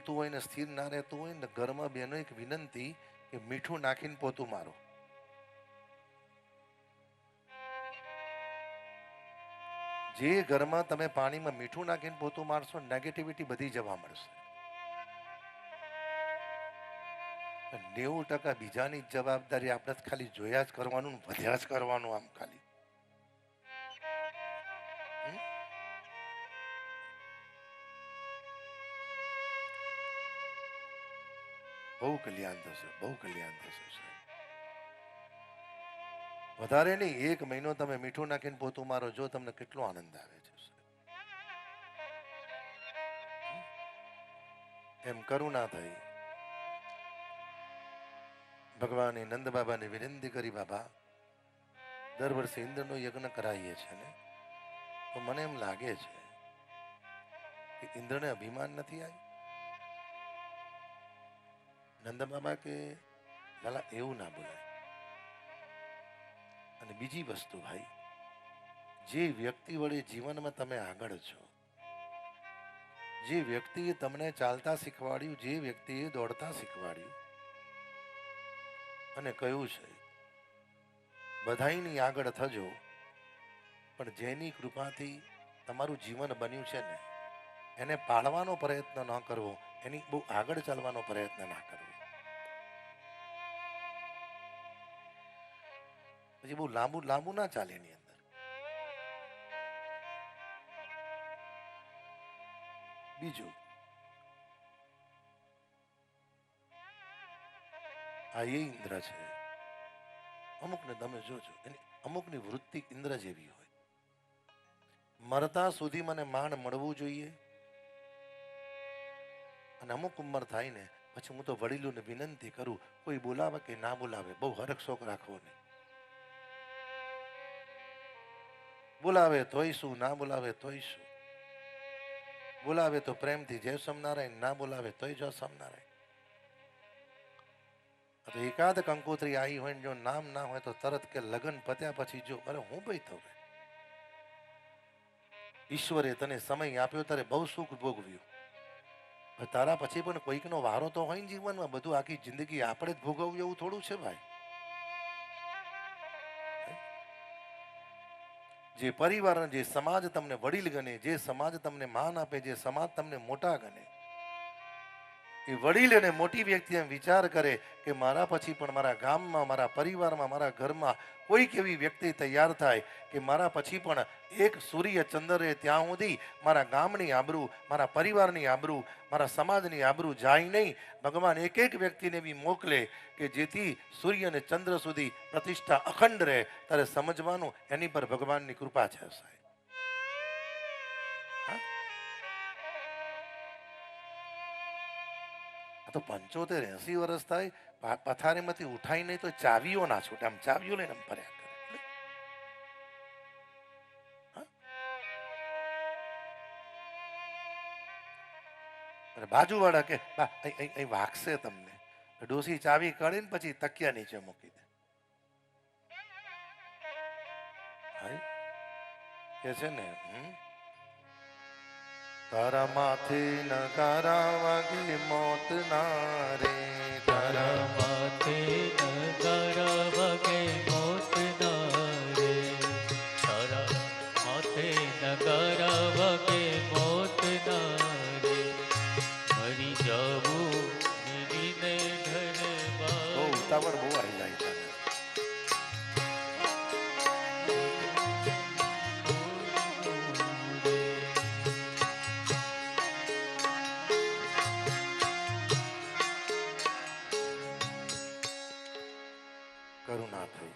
ગમતું હોય ને, સ્થિર ના રહેતું હોય ને, ઘરમાં બેનો એક વિનંતી કે મીઠું નાખીને પોતું મારો. જે ઘરમાં તમે પાણીમાં મીઠું નાખીને પોતું મારશો નેગેટિવિટી બધી જવા મળશે. નેવું ટકા બીજાની જવાબદારી આપણે ખાલી જોયા જ કરવાનું વધ્યા જ કરવાનું આમ ખાલી. બહુ કલ્યાણ થશે, બહુ કલ્યાણ થશે વધારે નહીં, એક મહિનો તમે મીઠું નાખીને પોતું મારો, જો તમને કેટલો આનંદ આવે છે એમ એમ કરુણા થઈ ભગવાને નંદ બાબાને વિનંતી કરી, બાબા, દર વર્ષે ઇન્દ્રનો યજ્ઞ કરાવીએ છે ને, તો મને એમ લાગે છે કે ઇન્દ્રને અભિમાન નથી આવ્યું? નંદ બાબા કે, લાલા, એવું ના બોલાય. અને બીજી વસ્તુ ભાઈ, જે વ્યક્તિ વડે જીવનમાં તમે આગળ છો, જે વ્યક્તિએ તમને ચાલતા શીખવાડ્યું, જે વ્યક્તિએ દોડતા શીખવાડ્યું, અને કહ્યું છે, બધાયની આગળ થજો, પણ જેની કૃપાથી તમારું જીવન બન્યું છે ને, એને પાળવાનો પ્રયત્ન ન કરવો એની બહુ આગળ ચાલવાનો પ્રયત્ન ના કરવો. પછી બહુ લાંબુ લાંબુ ના ચાલે એની અંદર. બીજું. આ એ ઇન્દ્ર છે. અમુકને તમે જોજો, એની અમુકની વૃત્તિ ઇન્દ્ર જેવી હોય. મરતા સુધી મને માણ મળવું જોઈએ. અને અમુક ઉંમર થાય ને પછી હું તો વડીલોને વિનંતી કરું, કોઈ બોલાવે કે ના બોલાવે, બહુ હરખ શોખ રાખવો નહીં. બોલાવે તોય શું, ના બોલાવે તોય શું? બોલાવે તો પ્રેમથી જય સ્વામિનારાયણ, ના બોલાવે તોય જય સ્વામિનારાયણ. તો એકાદ કંકોત્રી આવી હોય ને જો નામ ના હોય તો તરત કે લગ્ન પત્યા પછી જો, અરે હું ભાઈ તો ઈશ્વરે તને સમય આપ્યો ત્યારે બહુ સુખ ભોગવ્યું. તારા પછી પણ કોઈકનો વારો તો હોય ને જીવનમાં, બધું આખી જિંદગી આપણે જ ભોગવવું એવું થોડું છે ભાઈ? જે પરિવાર જે સમાજ તમને વડીલ ગણે, જે સમાજ તમને માન આપે, જે સમાજ તમને મોટા ગણે એ વડીલ અને મોટી વ્યક્તિ એમ વિચાર કરે કે મારા પછી પણ મારા ગામમાં, મારા પરિવારમાં, મારા ઘરમાં કોઈક એવી વ્યક્તિ તૈયાર થાય કે મારા પછી પણ એક સૂર્ય ચંદ્રે ત્યાં સુધી મારા ગામની આબરૂ, મારા પરિવારની આબરૂ, મારા સમાજની આબરૂ જાય નહીં. ભગવાન એક એક વ્યક્તિને બી મોકલે કે જેથી સૂર્ય અને ચંદ્ર સુધી પ્રતિષ્ઠા અખંડ રહે. ત્યારે સમજવાનું, એની પર ભગવાનની કૃપા છે સાહેબ. તો પંચોતેર એસી વર્ષ થાય પથારીમાંથી ઉઠાઈ નહીં તો ચાવીઓ ના છૂટે આમ ચાવીઓ લઈને આમ ફર્યા કરે બાજુવાળા કે અહીં- વાગશે તમને ડોસી ચાવી કાઢીને પછી તકિયા નીચે મૂકી દે? કે છે ને, હમ? તારા ન નગારા વાગે મોત ના રે. તારા તારા માથે નગારા વગે મોત ના રે. તારા માથે વગે મોત ના રે. મરી જવું નીરીને બહુ ઉતાવળ બહુ થઈ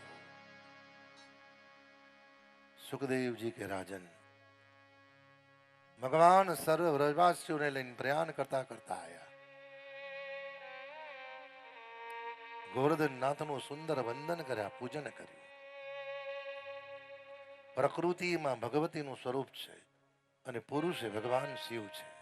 સુખદેવજી કે રાજન, ભગવાન સર્વ વ્રજવાસીઓને લઈને પ્રયાણ કરતા કરતા આવ્યા ગોવર્ધન નાથનું સુંદર વંદન કર્યા, પૂજન કર્યું. પ્રકૃતિમાં ભગવતીનું સ્વરૂપ છે અને પુરુષે ભગવાન શિવ છે.